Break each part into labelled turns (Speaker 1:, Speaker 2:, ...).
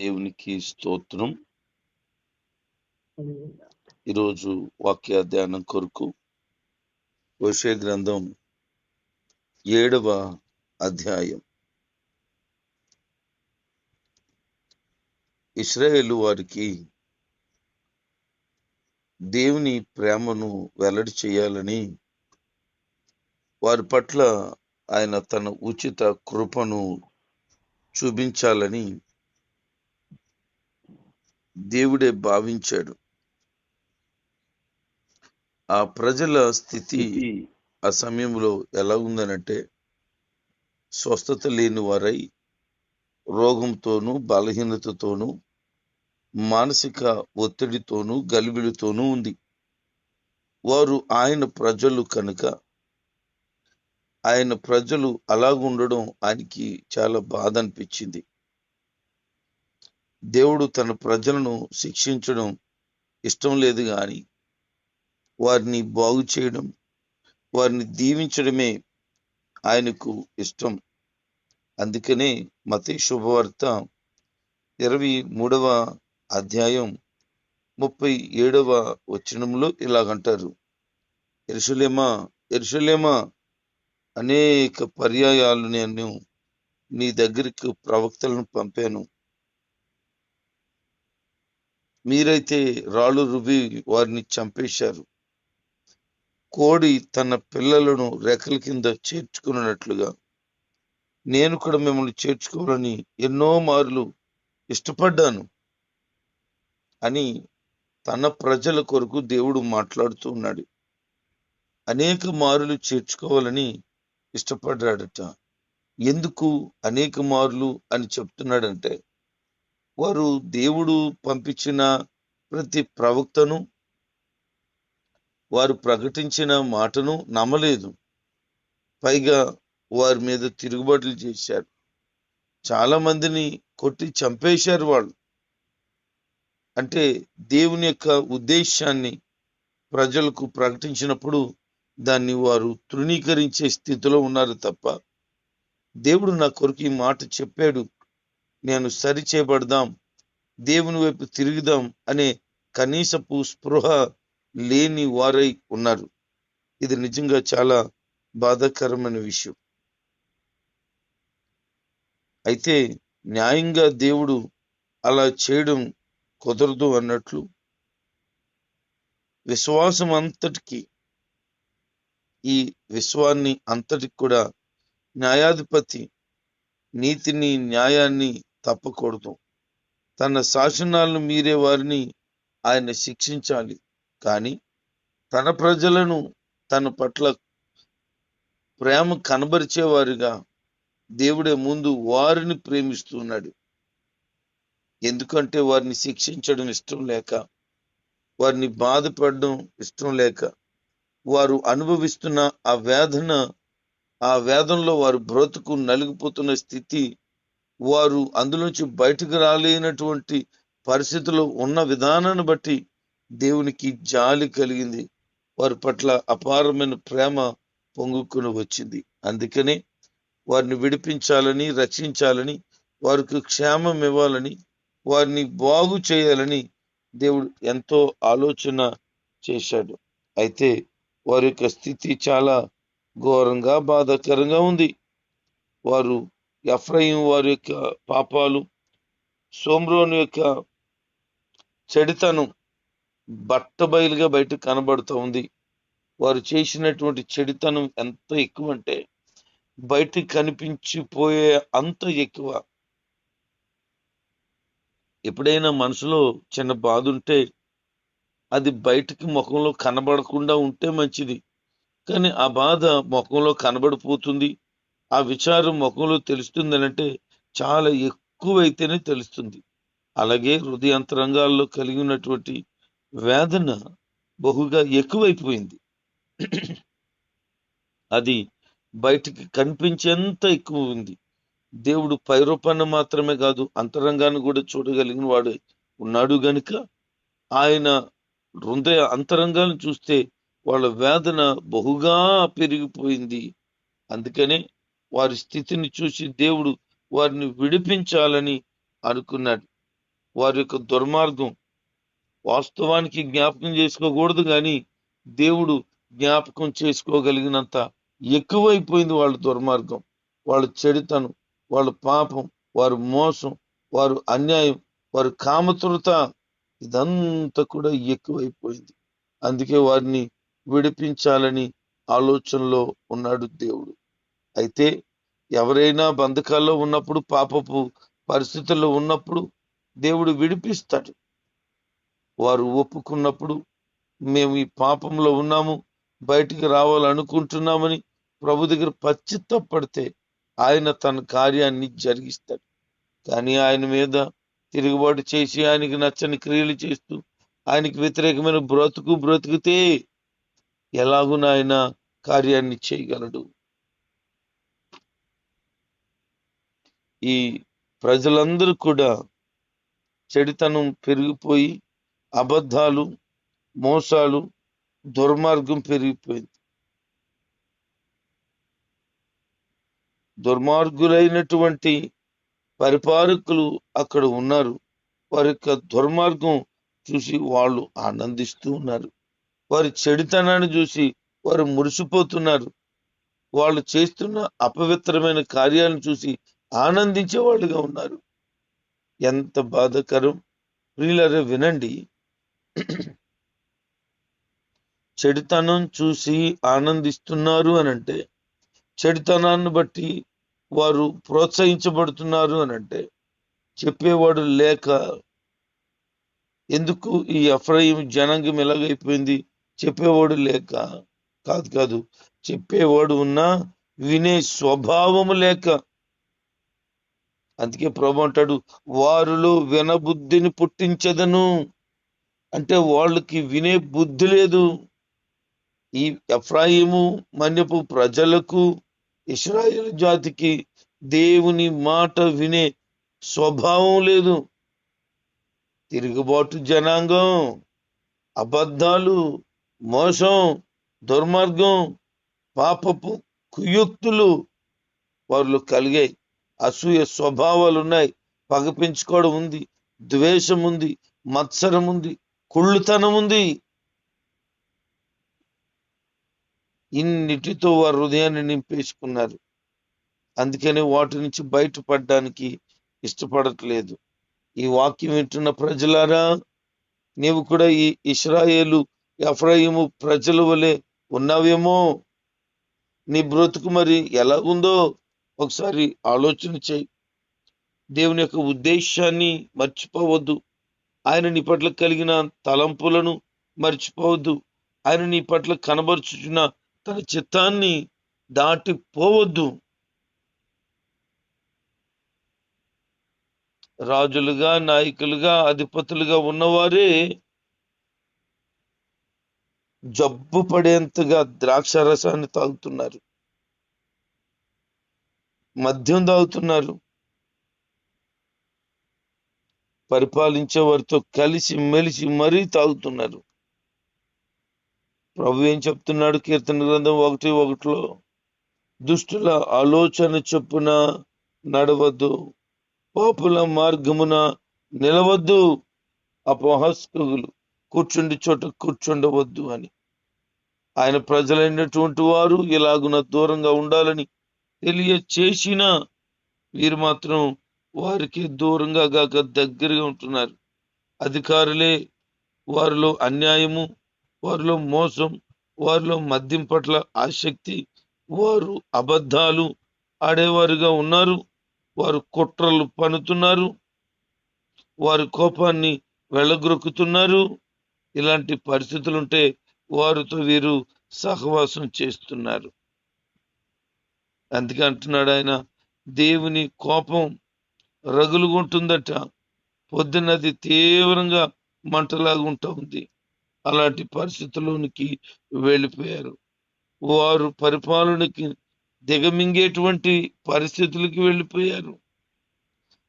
Speaker 1: దేవునికి స్తోత్రం. ఈరోజు వాక్య ధ్యానం కొరకు విషయ గ్రంథం ఏడవ అధ్యాయం. ఇస్రాయేలు వారికి దేవుని ప్రేమను వెల్లడి చేయాలని వారి పట్ల ఆయన తన ఉచిత కృపను చూపించాలని దేవుడే భావించాడు. ఆ ప్రజల స్థితి ఆ సమయంలో ఎలా ఉందనంటే స్వస్థత లేని వారై రోగంతోనూ బలహీనతతోనూ మానసిక ఒత్తిడితోనూ గలిబిలితోనూ ఉంది. వారు ఆయన ప్రజలు కనుక ఆయన ప్రజలు అలాగుండడం ఆయనకి చాలా బాధ అనిపించింది. దేవుడు తన ప్రజలను శిక్షించడం ఇష్టం లేదు కానీ వారిని బాగు చేయడం వారిని దీవించడమే ఆయనకు ఇష్టం. అందుకనే మత శుభవార్త ఇరవై మూడవ అధ్యాయం ముప్పై ఏడవ వచనంలో ఇలాగంటారు. ఎరుసలేమా ఎరుసలేమా అనేక పర్యాయాలు నేను నీ దగ్గరికి ప్రవక్తలను పంపాను. మీరైతే రాళ్ళు రువి వారిని చంపేశారు. కోడి తన పిల్లలను రెక్కల కింద చేర్చుకున్నట్లుగా నేను కూడా మిమ్మల్ని చేర్చుకోవాలని ఎన్నో మార్లు ఇష్టపడ్డాను అని తన ప్రజల కొరకు దేవుడు మాట్లాడుతూ ఉన్నాడు. అనేక మారులు చేర్చుకోవాలని ఇష్టపడ్డాడట. ఎందుకు అనేక మార్లు అని చెప్తున్నాడంటే వారు దేవుడు పంపించిన ప్రతి ప్రవక్తను వారు ప్రకటించిన మాటను నమ్మలేదు. పైగా వారి మీద తిరుగుబాట్లు చేశారు. చాలా మందిని కొట్టి చంపేశారు వాళ్ళు. అంటే దేవుని యొక్క ఉద్దేశాన్ని ప్రజలకు ప్రకటించినప్పుడు దాన్ని వారు తృణీకరించే స్థితిలో ఉన్నారు తప్ప దేవుడు నా కొరకు ఈ మాట చెప్పాడు. నేను సరిచేయబడదాం దేవుని వైపు తిరుగుదాం అనే కనీసపు స్పృహ లేని వారై ఉన్నారు. ఇది నిజంగా చాలా బాధాకరమైన విషయం. అయితే న్యాయంగా దేవుడు అలా చేయడం కుదరదు అన్నట్లు విశ్వాసం అంతటికి ఈ విశ్వాన్ని అంతటికి కూడా న్యాయాధిపతి నీతిని న్యాయాన్ని తప్పకూడదు. తన శాసనాలను మీరే వారిని ఆయన శిక్షించాలి. కానీ తన ప్రజలను తన పట్ల ప్రేమ కనబరిచేవారుగా దేవుడే ముందు వారిని ప్రేమిస్తున్నాడు. ఎందుకంటే వారిని శిక్షించడం ఇష్టం లేక వారిని బాధపడడం ఇష్టం లేక వారు అనుభవిస్తున్న ఆ వేదన ఆ వేదంలో వారు బ్రతుకు నలిగిపోతున్న స్థితి వారు అందులోంచి బయటకు రాలేనటువంటి పరిస్థితిలో ఉన్న విధానాన్ని బట్టి దేవునికి జాలి కలిగింది. వారి పట్ల అపారమైన ప్రేమ పొంగుకుని వచ్చింది. అందుకనే వారిని విడిపించాలని రక్షించాలని వారికి క్షేమం ఇవ్వాలని వారిని బాగు చేయాలని దేవుడు ఎంతో ఆలోచన చేశాడు. అయితే వారి యొక్క స్థితి చాలా ఘోరంగా బాధాకరంగా ఉంది. వారు ఎఫ్రయిం వారి యొక్క పాపాలు సోమ్రోని యొక్క చెడితనం బట్టబయలుగా బయట కనబడుతూ ఉంది. వారు చేసినటువంటి చెడితనం ఎంత ఎక్కువ అంటే బయటికి కనిపించిపోయే అంత ఎక్కువ. ఎప్పుడైనా మనసులో చిన్న బాధ ఉంటే అది బయటికి ముఖంలో కనబడకుండా ఉంటే మంచిది. కానీ ఆ బాధ ముఖంలో కనబడిపోతుంది. ఆ విచారం ముఖంలో తెలుస్తుంది అంటే చాలా ఎక్కువైతేనే తెలుస్తుంది. అలాగే హృదయాంతరంగాల్లో కలిగి ఉన్నటువంటి వేదన బహుగా ఎక్కువైపోయింది. అది బయటికి కనిపించేంత ఎక్కువ ఉంది. దేవుడు పైరూపాన్ని మాత్రమే కాదు అంతరంగాన్ని కూడా చూడగలిగిన వాడు ఉన్నాడు గనుక ఆయన హృదయ అంతరంగాన్ని చూస్తే వాళ్ళ వేదన బహుగా పెరిగిపోయింది. అందుకనే వారి స్థితిని చూసి దేవుడు వారిని విడిపించాలని అనుకున్నాడు. వారి యొక్క దుర్మార్గం వాస్తవానికి జ్ఞాపకం చేసుకోకూడదు కానీ దేవుడు జ్ఞాపకం చేసుకోగలిగినంత ఎక్కువైపోయింది వాళ్ళ దుర్మార్గం. వాళ్ళ చెడుతనం వాళ్ళ పాపం వారి మోసం వారు అన్యాయం వారి కామతురత ఇదంతా కూడా ఎక్కువైపోయింది. అందుకే వారిని విడిపించాలని ఆలోచనలో ఉన్నాడు దేవుడు. అయితే ఎవరైనా బంధకాల్లో ఉన్నప్పుడు పాపపు పరిస్థితుల్లో ఉన్నప్పుడు దేవుడు విడిపిస్తాడు. వారు ఒప్పుకున్నప్పుడు మేము ఈ పాపంలో ఉన్నాము బయటికి రావాలనుకుంటున్నామని ప్రభు దగ్గర పచ్చిత్తపడితే ఆయన తన కార్యాన్ని జరిగిస్తాడు. కానీ ఆయన మీద తిరుగుబాటు చేసి ఆయనకి నచ్చని క్రియలు చేస్తూ ఆయనకి వ్యతిరేకమైన బ్రతుకు బ్రతుకుతే ఎలాగున ఆయన కార్యాన్ని చేయగలడు. ఈ ప్రజలందరూ కూడా చెడితనం పెరిగిపోయి అబద్ధాలు మోసాలు దుర్మార్గం పెరిగిపోయింది. దుర్మార్గులైనటువంటి పరిపాలకులు అక్కడ ఉన్నారు. వారి యొక్క దుర్మార్గం చూసి వాళ్ళు ఆనందిస్తూ ఉన్నారు. వారి చెడితనాన్ని చూసి వారు మురిసిపోతున్నారు. వాళ్ళు చేస్తున్న అపవిత్రమైన కార్యాలను చూసి ఆనందించే వాళ్ళుగా ఉన్నారు. ఎంత బాధకరం. ప్రియులరే వినండి. చెడుతనం చూసి ఆనందిస్తున్నారు అని అంటే చెడుతనాన్ని బట్టి వారు ప్రోత్సహించబడుతున్నారు అని అంటే చెప్పేవాడు లేక ఎందుకు ఈ అఫ్రయం జనాంగం ఎలాగైపోయింది? చెప్పేవాడు లేక కాదు కాదు చెప్పేవాడు ఉన్నా వినే స్వభావము లేక అందుకే ప్రభు అంటాడు వారిలో వినబుద్ధిని పుట్టించదను. అంటే వాళ్ళకి వినే బుద్ధి లేదు. ఈ ఎఫ్రాయిము మన్యపు ప్రజలకు ఇస్రాయిల్ జాతికి దేవుని మాట వినే స్వభావం లేదు. తిరుగుబాటు జనాంగం అబద్ధాలు మోసం దుర్మార్గం పాపపు కుయుక్తులు వారిలో కలిగాయి. అసూయ స్వభావాలు ఉన్నాయి పగ పెంచుకోవడం ఉంది. ద్వేషం ఉంది. మత్సరం ఉంది. కుళ్ళుతనం ఉంది. ఇన్నిటితో వారి హృదయాన్ని నింపేసుకున్నారు. అందుకని వాటి నుంచి బయటపడడానికి ఇష్టపడట్లేదు. ఈ వాక్యం వింటున్న ప్రజలారా నీవు కూడా ఈ ఇస్రాయేలు ఎఫ్రాయిము ప్రజల వలె ఉన్నావేమో? నీ బ్రతుకు మరి ఎలా ఉందో ఒకసారి ఆలోచన చేయి. దేవుని యొక్క ఉద్దేశాన్ని మర్చిపోవద్దు. ఆయన నీ పట్ల కలిగిన తలంపులను మర్చిపోవద్దు. ఆయన నీ పట్ల కనబరుచుచున్న తన చిత్తాన్ని దాటిపోవద్దు. రాజులుగా నాయకులుగా అధిపతులుగా ఉన్నవారే జబ్బు పడేంతగా ద్రాక్ష రసాన్ని తాగుతున్నారు. మద్యం తాగుతున్నారు. పరిపాలించే వారితో కలిసి మెలిసి మరీ తాగుతున్నారు. ప్రభు ఏం చెప్తున్నాడు? కీర్తన గ్రంథం ఒకటి ఒకటిలో దుష్టుల ఆలోచన చొప్పున నడవద్దు. పాపుల మార్గమున నిలవద్దు. అపహాస్కులు కూర్చుండి చోట కూర్చుండవద్దు అని. ఆయన ప్రజలైనటువంటి వారు ఇలాగున దూరంగా ఉండాలని తెలియచేసిన వీరు మాత్రం వారికి దూరంగా గాక దగ్గరగా ఉంటున్నారు. అధికారులే వారిలో అన్యాయము వారిలో మోసం వారిలో మద్యం పట్ల ఆసక్తి వారు అబద్ధాలు ఆడేవారుగా ఉన్నారు. వారు కుట్రలు పనుతున్నారు వారి కోపాన్ని వెళ్ళగొరుకుతున్నారు ఇలాంటి పరిస్థితులుంటే వారితో వీరు సహవాసం చేస్తున్నారు. అందుకే అంటున్నాడు ఆయన దేవుని కోపం రగులుగుంటుందట. పొద్దున్నది తీవ్రంగా మంటలాగా ఉంటా ఉంది. అలాంటి పరిస్థితుల్లోనికి వెళ్ళిపోయారు. వారు పరిపాలనకి దిగమింగేటువంటి పరిస్థితులకి వెళ్ళిపోయారు.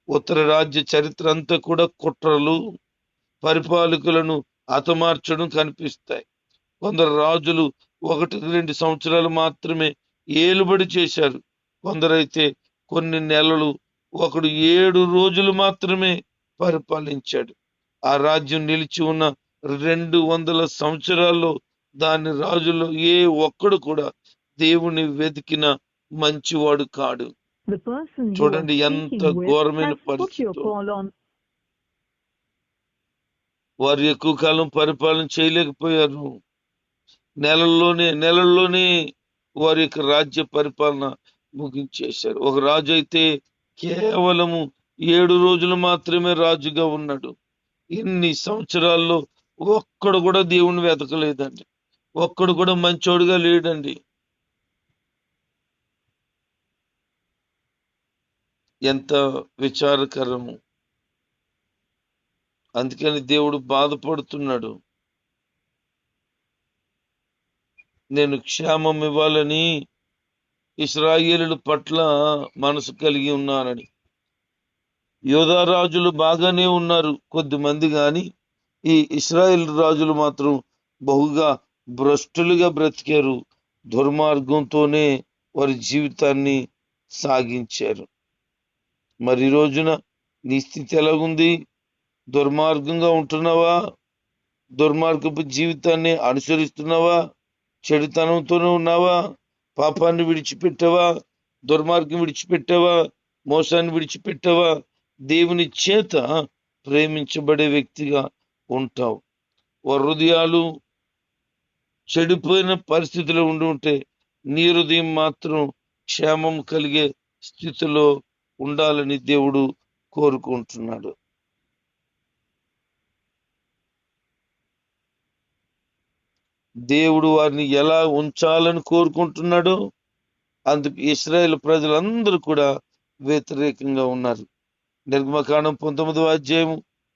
Speaker 1: ఉత్తర రాజ్య చరిత్ర అంతా కూడా కుట్రలు పరిపాలకులను హతమార్చడం కనిపిస్తాయి. కొందరు రాజులు ఒకటి రెండు సంవత్సరాలు మాత్రమే ఏలుబడి చేశారు. కొందరైతే కొన్ని నెలలు ఒకడు ఏడు రోజులు మాత్రమే పరిపాలించాడు. ఆ రాజ్యం నిలిచి ఉన్న రెండు వందల సంవత్సరాల్లో దాని రాజులో ఏ ఒక్కడు కూడా దేవుని వెతికిన మంచివాడు కాడు. చూడండి ఎంత ఘోరమైన పరిస్థితి. వారు ఎక్కువ కాలం పరిపాలన చేయలేకపోయారు. నెలల్లోనే నెలల్లోనే వారి యొక్క రాజ్య పరిపాలన ముగించేశారు. ఒక రాజు అయితే కేవలము ఏడు రోజులు మాత్రమే రాజుగా ఉన్నాడు. ఇన్ని సంవత్సరాల్లో ఒక్కడు కూడా దేవుణ్ణి వెతకలేదండి ఒక్కడు కూడా మంచోడుగా లేడండి. ఎంత విచారకరము. అందుకని దేవుడు బాధపడుతున్నాడు. నేను క్షేమం ఇవ్వాలని ఇస్రాయేలుల పట్ల మనసు కలిగి ఉన్నానని. యోధారాజులు బాగానే ఉన్నారు కొద్దిమంది కానీ ఈ ఇస్రాయేల్ రాజులు మాత్రం బహుగా భ్రష్టులుగా బ్రతికారు దుర్మార్గంతోనే వారి జీవితాన్ని సాగించారు. మరి రోజున నీ స్థితి ఎలాగుంది? దుర్మార్గంగా ఉంటున్నావా? దుర్మార్గపు జీవితాన్ని అనుసరిస్తున్నావా? చెడుతనంతోనే ఉన్నావా? పాపాన్ని విడిచిపెట్టవా? దుర్మార్గం విడిచిపెట్టవా? మోసాన్ని విడిచిపెట్టవా? దేవుని చేత ప్రేమించబడే వ్యక్తిగా ఉంటావు. వారి హృదయాలు చెడిపోయిన పరిస్థితిలో ఉండి ఉంటే నీ హృదయం మాత్రం క్షేమం కలిగే స్థితిలో ఉండాలని దేవుడు కోరుకుంటున్నాడు. దేవుడు వారిని ఎలా ఉంచాలని కోరుకుంటున్నాడో అందుకు ఇస్రాయేల్ ప్రజలందరూ కూడా వ్యతిరేకంగా ఉన్నారు. నిర్గమకాండం పంతొమ్మిదవ అధ్యాయం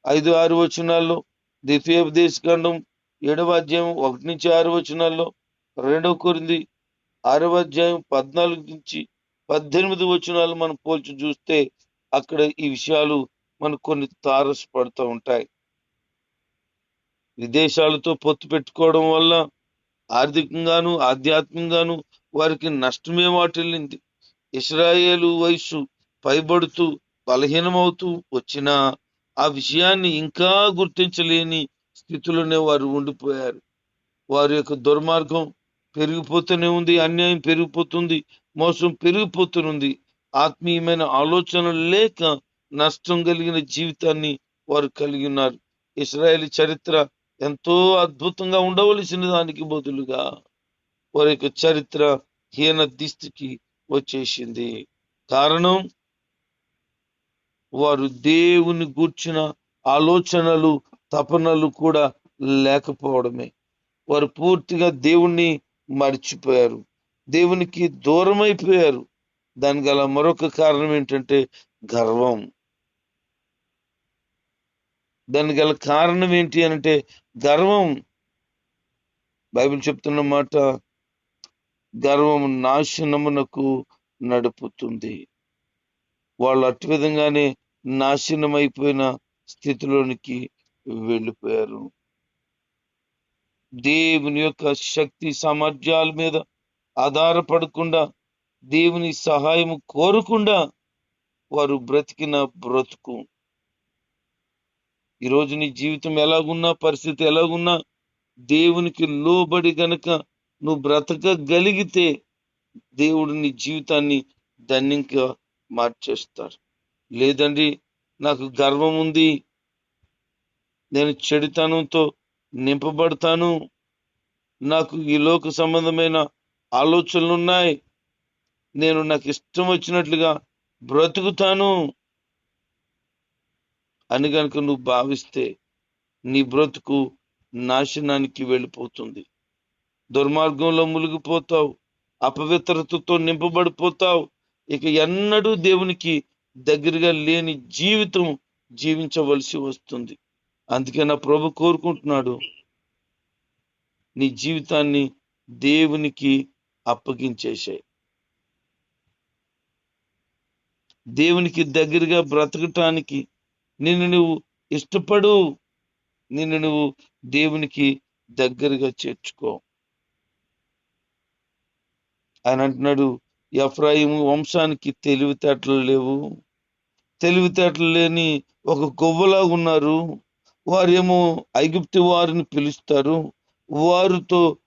Speaker 1: ఐదు ఆరు వచనాల్లో ద్వితీయోపదేశకాండం ఏడవ అధ్యాయం ఒకటి నుంచి ఆరు వచనాల్లో రెండవ కొరింది ఆరవ అధ్యాయం పద్నాలుగు నుంచి పద్దెనిమిది వచనాలు మనం పోల్చి చూస్తే అక్కడ ఈ విషయాలు మనకు కొన్ని తారసపడుతూ ఉంటాయి. విదేశాలతో పొత్తు పెట్టుకోవడం వల్ల ఆర్థికంగాను ఆధ్యాత్మికంగాను వారికి నష్టమే వాటిల్లింది. ఇస్రాయేలు వయసు పైబడుతూ బలహీనమవుతూ వచ్చిన ఆ విషయాన్ని ఇంకా గుర్తించలేని స్థితిలోనే వారు ఉండిపోయారు. వారి యొక్క దుర్మార్గం పెరిగిపోతూనే ఉంది అన్యాయం పెరిగిపోతుంది మోసం పెరిగిపోతున్నది ఆత్మీయమైన ఆలోచనలు లేక నష్టం కలిగిన జీవితాన్ని వారు కలిగి ఉన్నారు. ఇస్రాయేల్ చరిత్ర ఎంతో అద్భుతంగా ఉండవలసిన దానికి బదులుగా వారి యొక్క చరిత్ర హీన దిస్థితికి వచ్చేసింది. కారణం? వారు దేవుని గూర్చిన ఆలోచనలు తపనలు కూడా లేకపోవడమే. వారు పూర్తిగా దేవుణ్ణి మర్చిపోయారు. దేవునికి దూరం అయిపోయారు దానికి గల మరొక కారణం ఏంటంటే గర్వం. దానికి గల కారణం ఏంటి అంటే గర్వం. బైబిల్ చెప్తున్న మాట గర్వం నాశనమునకు నడుపుతుంది. వాళ్ళు అటు విధంగానే నాశనం అయిపోయిన స్థితిలోనికి వెళ్ళిపోయారు. దేవుని యొక్క శక్తి సామర్థ్యాల మీద ఆధారపడకుండా దేవుని సహాయం కోరకుండా వారు బ్రతికిన బ్రతుకు. ఈరోజు నీ జీవితం ఎలాగున్నా పరిస్థితి ఎలాగున్నా దేవునికి లోబడి గనక నువ్వు బ్రతకగలిగితే దేవుడు నీ జీవితాన్ని ధన్యంగా మార్చేస్తారు లేదండి నాకు గర్వం ఉంది. నేను చెడుతనంతో నింపబడతాను. నాకు ఈ లోక సంబంధమైన ఆలోచనలు ఉన్నాయి నేను నాకు ఇష్టం వచ్చినట్లుగా బ్రతుకుతాను. అని కనుక నువ్వు భావిస్తే నీ బ్రతుకు నాశనానికి వెళ్ళిపోతుంది. దుర్మార్గంలో మునిగిపోతావు అపవిత్రతతో నింపబడిపోతావు. ఇక ఎన్నడూ దేవునికి దగ్గరగా లేని జీవితం జీవించవలసి వస్తుంది. అందుకే నా ప్రభు కోరుకుంటున్నాడు నీ జీవితాన్ని దేవునికి అప్పగించేసాయి. దేవునికి దగ్గరగా బ్రతకటానికి నిన్ను నువ్వు ఇష్టపడు. నిన్ను నువ్వు దేవునికి దగ్గరగా చేర్చుకో. ఆయన అంటున్నాడు ఎఫ్రాయిము వంశానికి తెలివితేటలు లేవు. తెలివితేటలు లేని ఒక కొవ్వలాగా ఉన్నారు. వారేమో ఐగుప్తి వారిని పిలుస్తారు. వారితో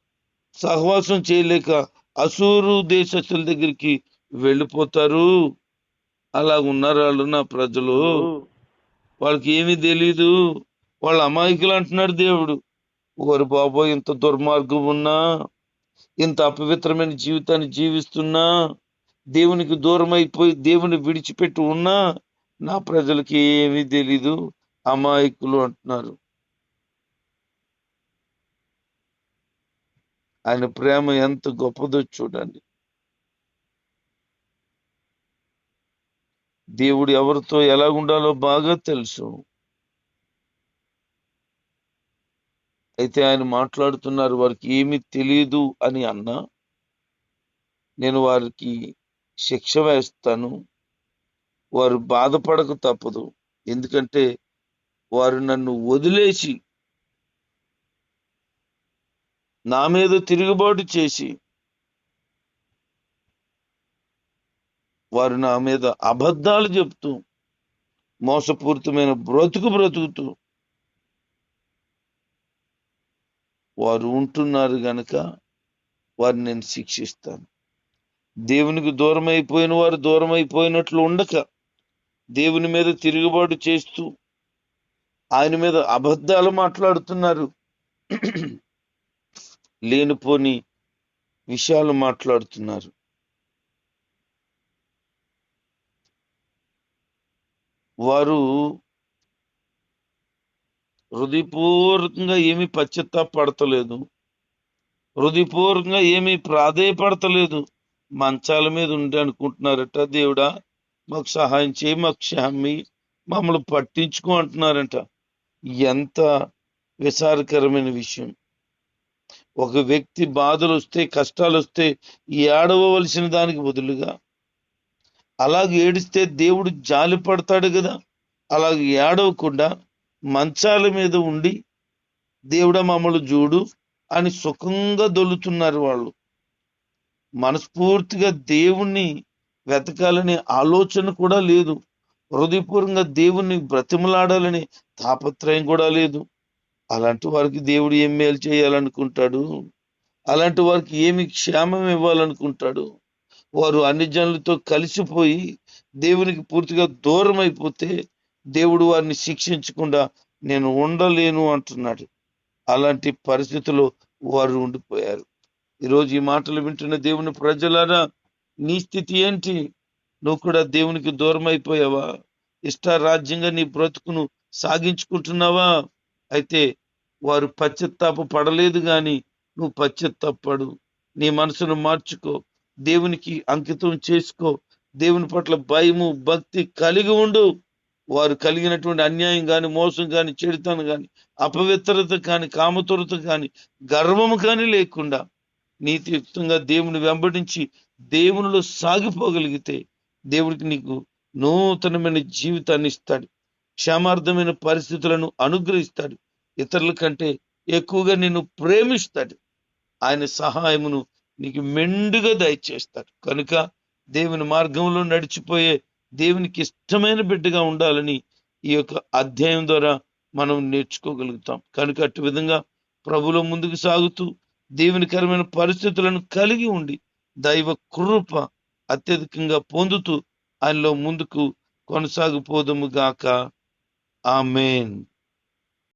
Speaker 1: సహవాసం చేయలేక అసూరు దేశస్తుల దగ్గరికి వెళ్ళిపోతారు. అలా ఉన్నారు వాళ్ళు నా ప్రజలు. వాళ్ళకి ఏమీ తెలీదు. వాళ్ళ అమాయకులు అంటున్నాడు దేవుడు. ఓరి బాబో ఇంత దుర్మార్గం ఉన్నా ఇంత అపవిత్రమైన జీవితాన్ని జీవిస్తున్నా దేవునికి దూరం అయిపోయి దేవుని విడిచిపెట్టి ఉన్నా నా ప్రజలకి ఏమీ తెలీదు. అమాయకులు అంటున్నారు. ఆయన ప్రేమ ఎంత గొప్పదో చూడండి. దేవుడు ఎవరితో ఎలా ఉండాలో బాగా తెలుసు. అయితే ఆయన మాట్లాడుతున్నారు వారికి ఏమీ తెలియదు అని అన్నా నేను వారికి శిక్ష వేస్తాను వారు బాధపడక తప్పదు ఎందుకంటే వారు నన్ను వదిలేసి నా మీద తిరుగుబాటు చేసి వారు నా మీద అబద్ధాలు చెప్తూ మోసపూరితమైన బ్రతుకు బ్రతుకుతూ వారు ఉంటున్నారు గనక వారిని నేను శిక్షిస్తాను. దేవునికి దూరం అయిపోయిన వారు దూరం అయిపోయినట్లు ఉండక దేవుని మీద తిరుగుబాటు చేస్తూ ఆయన మీద అబద్ధాలు మాట్లాడుతున్నారు. లేనిపోని విషయాలు మాట్లాడుతున్నారు. వారు హృదయపూర్వకంగా ఏమీ పశ్చాత్తాపడతలేదు హృదయపూర్వకంగా ఏమీ ప్రాధేయపడతలేదు. మంచాల మీద ఉండి అనుకుంటున్నారట దేవుడా మాకు సహాయం చేయి మాకు క్షమి మమ్మల్ని పట్టించుకో అంటున్నారంట. ఎంత విచారకరమైన విషయం. ఒక వ్యక్తి బాధలు వస్తే కష్టాలు వస్తే ఏడవలసిన దానికి బదులుగా అలాగే ఏడిస్తే దేవుడు జాలి పడతాడు కదా. అలాగే ఏడవకుండా మంచాల మీద ఉండి దేవుడ మమ్మల్ని చూడు అని సుఖంగా దొల్లుతున్నారు వాళ్ళు. మనస్ఫూర్తిగా దేవుణ్ణి వెతకాలనే ఆలోచన కూడా లేదు. హృదయపూర్వకంగా దేవుణ్ణి బ్రతిమలాడాలని తాపత్రయం కూడా లేదు. అలాంటి వారికి దేవుడు ఏం మేలు చేయాలనుకుంటాడు? అలాంటి వారికి ఏమి క్షేమం ఇవ్వాలనుకుంటాడు? వారు అన్ని జనులతో కలిసిపోయి దేవునికి పూర్తిగా దూరం అయిపోతే దేవుడు వారిని శిక్షించకుండా నేను ఉండలేను అంటున్నాడు. అలాంటి పరిస్థితుల్లో వారు ఉండిపోయారు. ఈరోజు ఈ మాటలు వింటున్న దేవుని ప్రజలారా నీ స్థితి ఏంటి? నువ్వు కూడా దేవునికి దూరం అయిపోయావా ఇష్టారాజ్యంగా నీ బ్రతుకును సాగించుకుంటున్నావా? అయితే వారు పశ్చత్తాప పడలేదు కానీ నువ్వు పశ్చత్తాపడు నీ మనసును మార్చుకో. దేవునికి అంకితం చేసుకో. దేవుని పట్ల భయము భక్తి కలిగి ఉండు. వారు కలిగినటువంటి అన్యాయం కానీ మోసం కానీ చెడుతనం కానీ అపవిత్రత కానీ కామతురత కానీ గర్వము కానీ లేకుండా నీతియుక్తంగా దేవుని వెంబడించి దేవునిలో సాగిపోగలిగితే దేవుడికి నీకు నూతనమైన జీవితాన్ని ఇస్తాడు. క్షమార్థమైన పరిస్థితులను అనుగ్రహిస్తాడు. ఇతరుల కంటే ఎక్కువగా నిన్ను ప్రేమిస్తాడు. ఆయన సహాయమును నీకు మెండుగా దయచేస్తాడు. కనుక దేవుని మార్గంలో నడిచిపోయే దేవునికి ఇష్టమైన బిడ్డగా ఉండాలని ఈ యొక్క అధ్యాయం ద్వారా మనం నేర్చుకోగలుగుతాం. కనుక అటు విధంగా ప్రభులో ముందుకు సాగుతూ దేవునికరమైన పరిస్థితులను కలిగి ఉండి దైవ కృప అత్యధికంగా పొందుతూ ఆయనలో ముందుకు కొనసాగిపోదము గాక. ఆమెన్.